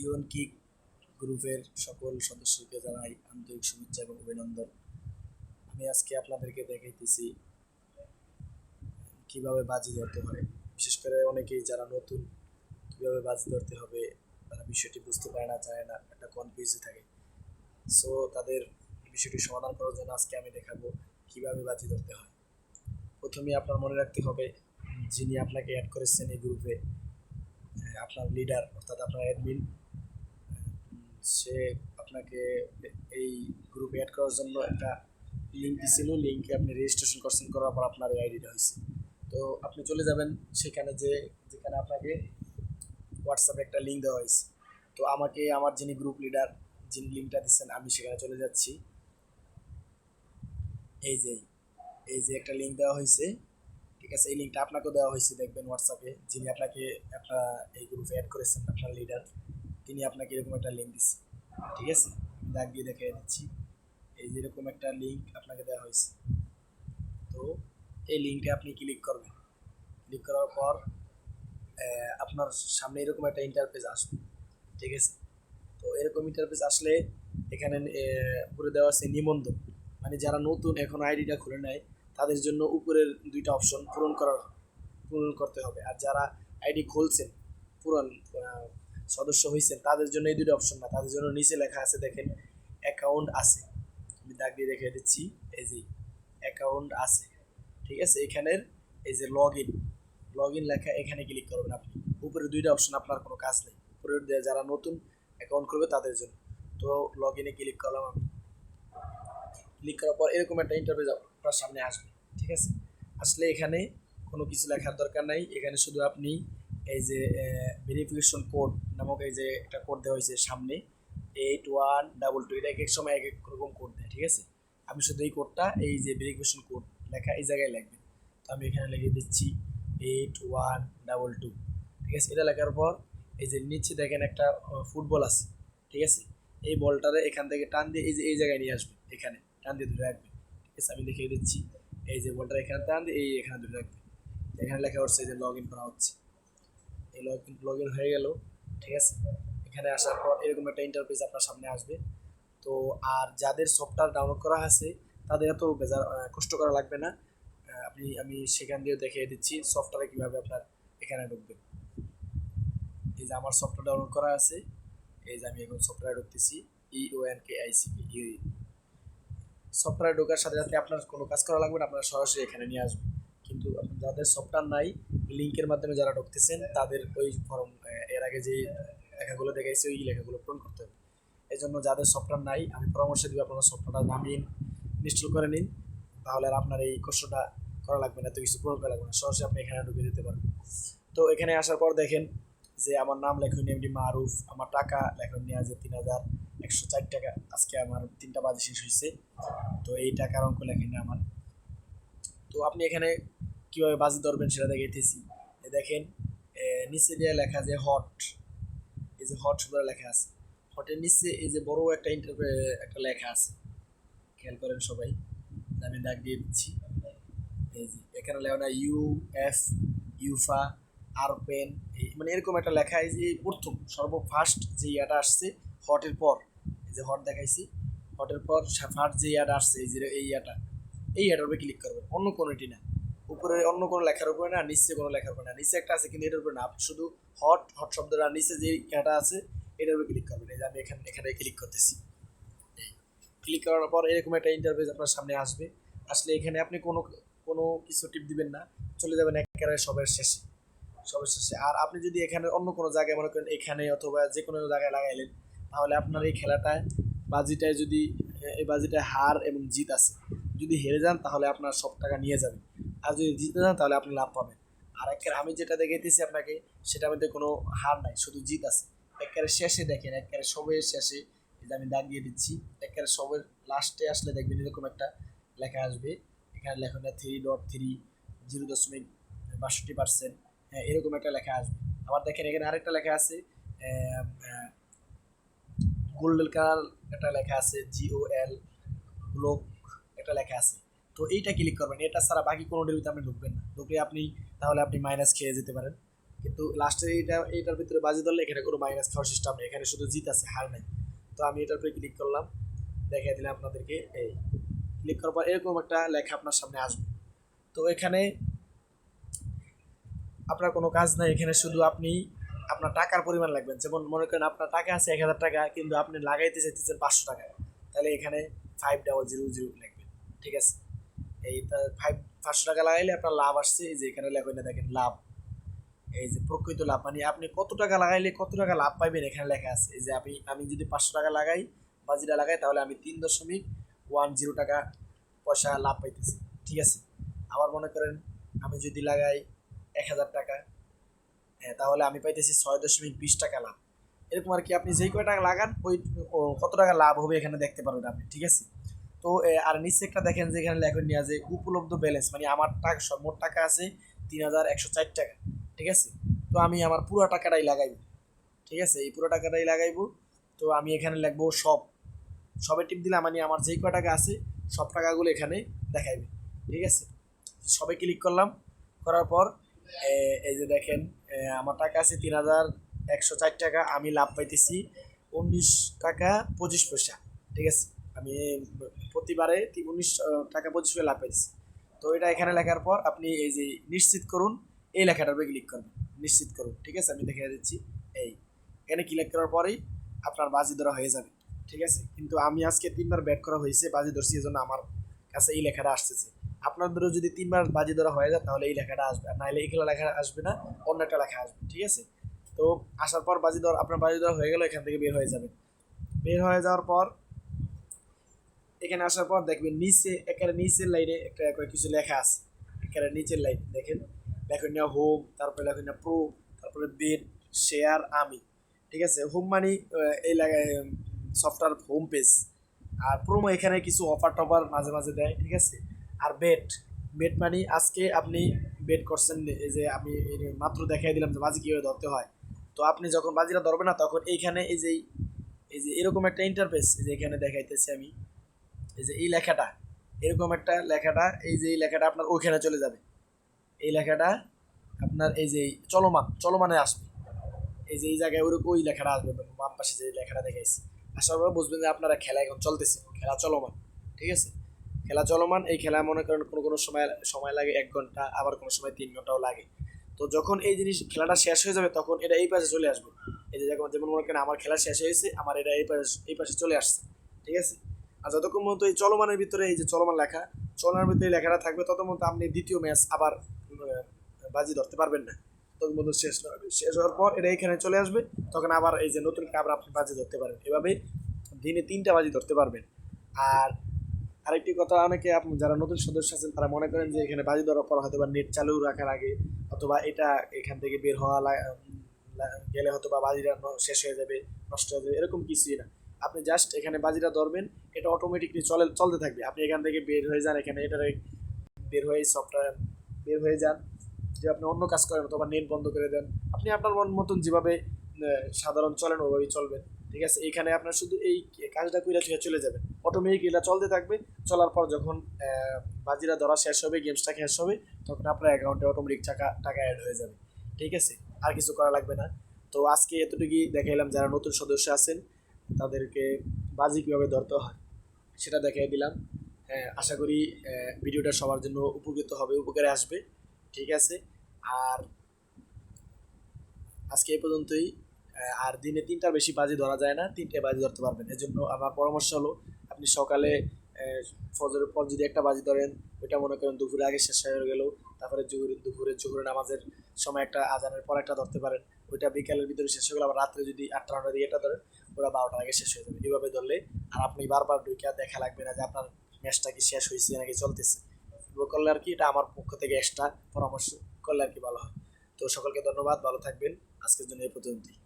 UN kick গ্রুপের সকল সদস্যকে জানাই আন্তরিক শুভেচ্ছা এবং অভিনন্দন। আমি আজকে আপনাদেরকে দেখাইতেছি কীভাবে বাজি ধরতে হয়। বিশেষ করে অনেকেই যারা নতুন কীভাবে বাজি ধরতে হবে, তারা বিষয়টি বুঝতে পারে না চায় না, একটা কনফিউজে থাকে। সো তাদের বিষয়টি সমাধান করার জন্য আজকে আমি দেখাবো কীভাবে বাজি ধরতে হয়। প্রথমে আপনার মনে রাখতে হবে, যিনি আপনাকে অ্যাড করেছেন এই গ্রুপে আপনার লিডার অর্থাৎ আপনার অ্যাডমিন সে আপনাকে এই গ্রুপে অ্যাড করার জন্য একটা লিঙ্ক দিছিল। লিঙ্কে আপনি রেজিস্ট্রেশন করছেন, করার পর আপনার এই আইডিটা হয়েছে। তো আপনি চলে যাবেন সেখানে যে, যেখানে আপনাকে হোয়াটসঅ্যাপে একটা লিঙ্ক দেওয়া হয়েছে। তো আমাকে, আমার যিনি গ্রুপ লিডার যিনি লিঙ্কটা দিচ্ছেন, আমি সেখানে চলে যাচ্ছি। এই যে এই যে একটা লিঙ্ক দেওয়া হয়েছে। ঠিক আছে, এই লিঙ্কটা আপনাকেও দেওয়া হয়েছে, দেখবেন হোয়াটসঅ্যাপে যিনি আপনাকে, আপনার এই গ্রুপে অ্যাড করেছেন, আপনার লিডার তিনি আপনাকে এরকম একটা লিঙ্ক দিচ্ছে ঠিক আছে? দাগ দিয়ে দেখিয়ে দিচ্ছি। এই যে এরকম একটা লিঙ্ক আপনাকে দেওয়া হয়েছে। তো এই লিঙ্কে আপনি ক্লিক করবেন। ক্লিক করার পর আপনার সামনে এরকম একটা ইন্টারফেস আসবে। ঠিক আছে? তো এরকম ইন্টারফেস আসলে এখানে উপরে দেওয়া আছে নিবন্ধন। মানে যারা নতুন এখন আইডিটা খুলে নেয় তাদের জন্য উপরের দুইটা অপশন পূরণ করার পূরণ করতে হবে। আর যারা আইডি খুলছেন আহ, সদস্য হয়েছেন তাদের জন্য এই দুটো অপশন না। তাদের জন্য নিচে লেখা আছে, দেখেন অ্যাকাউন্ট আছে। আমি দাগ দিয়ে দেখিয়ে দিচ্ছি, এই যে অ্যাকাউন্ট আছে, ঠিক আছে? এখানের এই যে লগ ইন লগ ইন লেখা এখানে ক্লিক করবেন আপনি। উপরে দুইটা অপশন আপনার কোনো কাজ নেই। উপরে যারা নতুন অ্যাকাউন্ট করবে তাদের জন্য। তো লগ ইনে ক্লিক করলাম আমি। ক্লিক করার পর এরকম একটা ইন্টারভিউ আপনার সামনে আসবে, ঠিক আছে? আসলে এখানে কোনো কিছু লেখার দরকার নাই। এখানে শুধু আপনি এই যে ভেরিফিকেশন কোড নামক এই যে একটা কোড দেওয়া হয়েছে সামনে এইট ওয়ান ডাবল টু এটা এক এক সময় এক এক রকম কোড দেয়, ঠিক আছে? আমি শুধু এই কোডটা এই যে ভেরিফিকেশন কোড লেখা এই জায়গায় লাগবে। তো আমি এখানে লিখে দিচ্ছি এইট ওয়ান ডাবল টু ঠিক আছে? এটা লেখার পর এই যে নিচে দেখেন একটা ফুটবল আছে, ঠিক আছে? এই বলটারে এখান থেকে টান দিয়ে এই যে, এই জায়গায় নিয়ে আসবে, এখানে, টান দিয়ে ধরে রাখবে, ঠিক আছে? আমি লিখে দিচ্ছি, এই যে বলটা এখানে টান দিয়ে এই এখানে ধরে রাখবে। এখানে লেখা হচ্ছে যে লগ ইন করা হচ্ছে। এই লগ ইন লগ ইন হয়ে গেল, ঠিক আছে? এখানে আসার পর এরকম একটা ইন্টারফেস আপনার সামনে আসবে। তো আর যাদের সফটওয়্যার ডাউনলোড করা আছে, তাদের এত বেজার কষ্ট করা লাগবে না। আপনি, আমি সেখান দিয়ে দেখিয়ে দিচ্ছি সফটওয়্যারে কীভাবে আপনার এখানে ঢুকবেন। এই যে আমার সফটওয়্যার ডাউনলোড করা আছে, এই যে আমি এখন software ঢুকতেছি E O N K I C P software ঢোকার সাথে সাথে আপনার কোনো কাজ করা লাগবে না, আপনারা সরাসরি এখানে নিয়ে আসবেন। কিন্তু যাদের সফটওয়্যার নাই লিঙ্কের মাধ্যমে যারা ঢুকতেছেন, তাদের ওই ফর্ম এর আগে যে লেখাগুলো দেখাইছে, ওই লেখাগুলো পূরণ করতে হবে। এই জন্য যাদের সফটওয়্যার নাই, আমি পরামর্শ দিব আপনারা সফটওয়্যারটা নামিয়ে ইনস্টল করে নিন। তাহলে আর আপনার এই কষ্টটা করা লাগবে না তো কিছু পূরণ করা লাগবে না। সরাসরি আপনি এখানে ঢুকে দিতে পারবেন তো এখানে আসার পর দেখেন যে আমার নাম লেখুন এমডি মারুফ, আমার টাকা লেখুন নিয়ে আছে তিন হাজার একশো চার টাকা। আজকে আমার তিনটা বাজে শেষ হয়েছে। তো এই টাকার অঙ্ক লেখেন আমার। তো আপনি এখানে কীভাবে বাজি ধরবেন সেটা এই দেখেন নিচে দিয়ে লেখা যে হট, এই যে হট শব্দ লেখা আছে। হটের নিচে এই যে বড় একটা ইন্টারপ্রে একটা লেখা আছে। খেয়াল করেন সবাই আমি দাগ দিয়ে দিচ্ছি। এই যে, এখানে লেখা না, ইউ, এফ, ইউফা, আর পেন এই মানে এরকম একটা লেখা, এই যে প্রথম সর্ব ফার্স্ট যে ইয়াটা আসছে, হটের পর, এই যে হট দেখাইছি। হটের পর ফার্স্ট যে ইয়াটা আসছে, এই যে, এই ইয়াটা। এই উপরে ক্লিক করবেন। অন্য কোনোটি না। উপরে অন্য কোনো লেখার উপরে না, নিচে কোনো লেখার উপরে না। নিচে একটা আছে, কিন্তু এটার উপরে না। শুধু হট হট শব্দটা নিচে যে ইয়াটা আছে, এটার উপরে ক্লিক করবেন। এই যে আমি এখানে এখানে ক্লিক করতেছি। ক্লিক করার পর এরকম একটা ইন্টারফেস আপনার সামনে আসবে। আসলে এখানে আপনি কোনো কোনো কিছু টিপ দিবেন না। চলে যাবেন একেবারে সবের শেষে। সবের শেষে। আর আপনি যদি এখানে অন্য কোনো জায়গায় মনে করেন এখানে অথবা যে কোনো জায়গায় লাগাইলেন, তাহলে আপনার এই খেলাটায়, বাজিটায় যদি এই বাজিটায় হার এবং জিত আছে যদি হেরে যান, তাহলে আপনার সব টাকা নিয়ে যাবেন আর যদি জিতে যান, তাহলে আপনি লাভ পাবেন। আর একের আমি যেটা দেখাইতেছি আপনাকে, সেটার মধ্যে কোনো হার নাই, শুধু জিত আছে। একেবারে শেষে দেখেন একেবারে সবের শেষে যে আমি দাগ দিয়ে দিচ্ছি একেবারে সবের লাস্টে আসলে দেখবেন এরকম একটা লেখা আসবে। এখানে লেখা থ্রি ডট থ্রি জিরো দশমিক বাষট্টি পার্সেন্ট হ্যাঁ এরকম একটা লেখা আসবে। আবার দেখেন, এখানে আরেকটা লেখা আছে গোল্ডেন কালার একটা লেখা আছে জিও এল ব্লক একটা লেখা আছে। তো এইটা ক্লিক করবেন। এটা ছাড়া বাকি কোনো ডিউতে আপনি ঢুকবেন না। ঢুকলে আপনি, তাহলে আপনি মাইনাস খেয়ে যেতে পারেন। কিন্তু লাস্টে এইটা, এইটার ভিতরে বাজি ধরলে এখানে কোনো মাইনাস খাওয়ার সিস্টেম নেই। এখানে শুধু জিত আছে, হার নাই। তো আমি এটার উপরে ক্লিক করলাম। দেখাই দিলাম আপনাদেরকে। এই ক্লিক করার পর এরকম একটা লেখা আপনার সামনে আসবে। তো এখানে আপনার কোনো কাজ নাই। এখানে শুধু আপনি আপনার টাকার পরিমাণ লাগবেন। যেমন মনে করেন আপনার টাকা আছে এক হাজার টাকা, কিন্তু আপনি লাগাইতে চাইতেছেন পাঁচশো টাকা। তাহলে এখানে ফাইভ ডাবল জিরো জিরো লাগবে ঠিক আছে? এই ফাইভ পাঁচশো টাকা লাগাইলে আপনার লাভ আসছে, এই যে এখানে লেখেন না দেখেন, লাভ। এই যে প্রকৃত লাভ মানে আপনি কত টাকা লাগাইলে কত টাকা লাভ পাইবেন এখানে লেখা আছে। এই যে আমি আমি যদি পাঁচশো টাকা লাগাই বাজিটা লাগাই, তাহলে আমি তিন দশমিক ওয়ান জিরো টাকা পয়সা লাভ পাইতেছি, ঠিক আছে? আবার মনে করেন আমি যদি লাগাই এক হাজার টাকা হ্যাঁ তাহলে আমি পাইতেছি ছয় দশমিক বিশ টাকা লাভ। এরকম আর কি আপনি যেই কয় টাকা লাগান, ওই কত টাকা লাভ হবে এখানে দেখতে পারবেন আপনি, ঠিক আছে? তো আর নিচে একটা দেখেন যে এখানে লেখেন নিয়ে যে উপলব্ধ ব্যালেন্স মানে আমার টাকা মোট টাকা আছে তিন হাজার একশো চার টাকা, ঠিক আছে? তো আমি আমার পুরো টাকাটাই লাগাইবো, ঠিক আছে? এই পুরো টাকাটাই লাগাইবো, তো আমি এখানে লিখব সব। সবে টিপ দিলে মানে আমার যেই কয় টাকা আছে, সব টাকাগুলো এখানে দেখাইবে, ঠিক আছে? সবে ক্লিক করলাম, করার পর এই যে দেখেন আমার টাকা আছে তিন হাজার একশো চার টাকা, আমি লাভ পাইতেছি উনিশ টাকা পঁচিশ পয়সা, ঠিক আছে? আমি প্রতিবারে উনিশ টাকা পঁচিশ পয়সা লাভ পাইতেছি। তো এটা এখানে লেখার পর আপনি এই যে নিশ্চিত করুন, এই লেখাটার উপরে ক্লিক করবেন। নিশ্চিত করুন, ঠিক আছে? আমি দেখে দিচ্ছি। এই, এখানে ক্লিক করার পরেই আপনার বাজি ধরা হয়ে যাবে, ঠিক আছে? কিন্তু আমি আজকে তিনবার ব্যাট করা হয়েছে, বাজি ধরছি এই জন্য আমার কাছে এই লেখাটা আসতেছে। আপনাদেরও যদি তিনবার বাজি ধরা হয়ে যায়, তাহলে এই লেখাটা আসবে। আর নাহলে এইগুলো লেখা আসবে না, অন্য একটা লেখা আসবে, ঠিক আছে? তো আসার পর বাজি ধর, আপনার বাজি ধরা হয়ে গেলে, এখান থেকে বের হয়ে যাবে বের হয়ে যাওয়ার পর এখানে আসার পর দেখবেন নিচে, একেবারে নিচের লাইনে একটা কিছু লেখা আছে। একেবারে নিচের লাইন দেখেন? লেখেন না হোম, তারপরে লেখেন না প্রো তারপরে বেড, শেয়ার, আমি। ঠিক আছে? হোম মানে এই সফটওয়্যার হোম পেজ আর প্রোমো এখানে কিছু অফার টফার মাঝে মাঝে দেয়, ঠিক আছে? আর বেট বেট মানে আজকে আপনি বেট করছেন এই যে আমি মাত্র দেখাই দিলাম যে বাজি কীভাবে ধরতে হয়। তো আপনি যখন বাজিটা ধরবে না, তখন এইখানে এই যে এই যে এরকম একটা ইন্টারফেস যে এখানে দেখাইতেছি আমি। এই যে এই লেখাটা, এরকম একটা লেখাটা, এই যে এই লেখাটা আপনার ওইখানে চলে যাবে। এই লেখাটা আপনার এই যে চলমান, চলমানে আসবে। এই যে এই জায়গায় ওরকম ওই লেখাটা আসবে বাম পাশে যে লেখাটা দেখাইছি। আসার পর বুঝবেন যে আপনারা খেলা এখন চলতেছে, খেলা চলমান, ঠিক আছে? খেলা চলমান, এই খেলা মনে করেন কোনো কোনো সময় সময় লাগে এক ঘণ্টা, আবার কোনো সময় তিন ঘন্টাও লাগে। তো যখন এই জিনিস, খেলাটা শেষ হয়ে যাবে, তখন এটা এই পাশে চলে আসবে। এই যে যেমন মনে করেন আমার খেলা শেষ হয়েছে, আমার এটা এই পাশে এই পাশে চলে আসছে, ঠিক আছে? আর যতক্ষণ মতো এই চলমানের ভিতরে, এই যে চলমান লেখা, চলমানের ভিতরে লেখাটা থাকবে তত মতো আপনি দ্বিতীয় ম্যাচ আবার বাজি ধরতে পারবেন না। তখন মতো শেষ শেষ হওয়ার পর এটা এখানে চলে আসবে, তখন আবার এই যে নতুন কাবার আপনি বাজি ধরতে পারবেন। এভাবে দিনে তিনটা বাজি ধরতে পারবেন। আর আরেকটি কথা অনেকে আপনি যারা নতুন সদস্য আছেন, তারা মনে করেন যে এখানে বাজি ধরার পর হয়তো বা নেট চালু রাখার আগে অথবা এটা এখান থেকে বের হওয়া গেলে হয়তো বা বাজিটা শেষ হয়ে যাবে, নষ্ট হয়ে যাবে, এরকম কিছুই না। আপনি জাস্ট এখানে বাজিটা ধরবেন, এটা অটোমেটিকলি চলে, চলতে থাকবে। আপনি এখান থেকে বের হয়ে যান, এখানে এটা বের হয়ে সফটওয়্যার বের হয়ে যান। যে আপনি অন্য কাজ করেন অথবা নেট বন্ধ করে দেন। আপনি আপনার মন মতন যেভাবে সাধারণ চলেন, ওভাবেই চলবেন। ঠিক আছে? এখানে আপনার শুধু এই কাজটা করে থেকে চলে যাবেন। অটোমেটিক এটা চলতে থাকবে। চলার পর যখন বাজিরা ধরা শেষ হবে গেমসটা শেষ হবে, তখন আপনার অ্যাকাউন্টে অটোমেটিক টাকা টাকা অ্যাড হয়ে যাবে। ঠিক আছে? আর কিছু করা লাগবে না। তো আজকে এতটুকুই দেখাইলাম। যারা নতুন সদস্য আছেন তাদেরকে বাজি কীভাবে ধরতে হয় সেটা দেখাই দিলাম। হ্যাঁ, আশা করি ভিডিওটা সবার জন্য উপকৃত হবে উপকারে আসবে ঠিক আছে? আর আজকে এই পর্যন্তই আর দিনে তিনটার বেশি বাজি ধরা যায় না তিনটে বাজি ধরতে পারবেন। এজন্য আমার পরামর্শ হলো আপনি সকালে ফজরের পর যদি একটা বাজি ধরেন ওইটা মনে করেন দুপুরে আগে শেষ হয়ে গেল তারপরে জুহুরে, দুপুরে জুহুরে নামাজের সময় একটা আজানের পর একটা ধরতে পারেন। ওইটা বিকালের ভিতরে শেষ হয়ে গেল আবার রাত্রে যদি আটটা নটা দিয়ে এটা ধরেন, ওরা বারোটার আগে শেষ হয়ে যাবে। এইভাবে ধরলে আর আপনি বারবার ঢুকে দেখা লাগবে না যে আপনার ম্যাচটা কি শেষ হয়েছে নাকি চলতেছে। করলে আর কি, এটা আমার পক্ষ থেকে এক্সট্রা পরামর্শ করলে আর কি ভালো হয়। তো সকলকে ধন্যবাদ, ভালো থাকবেন। আজকের জন্য এই পর্যন্তই।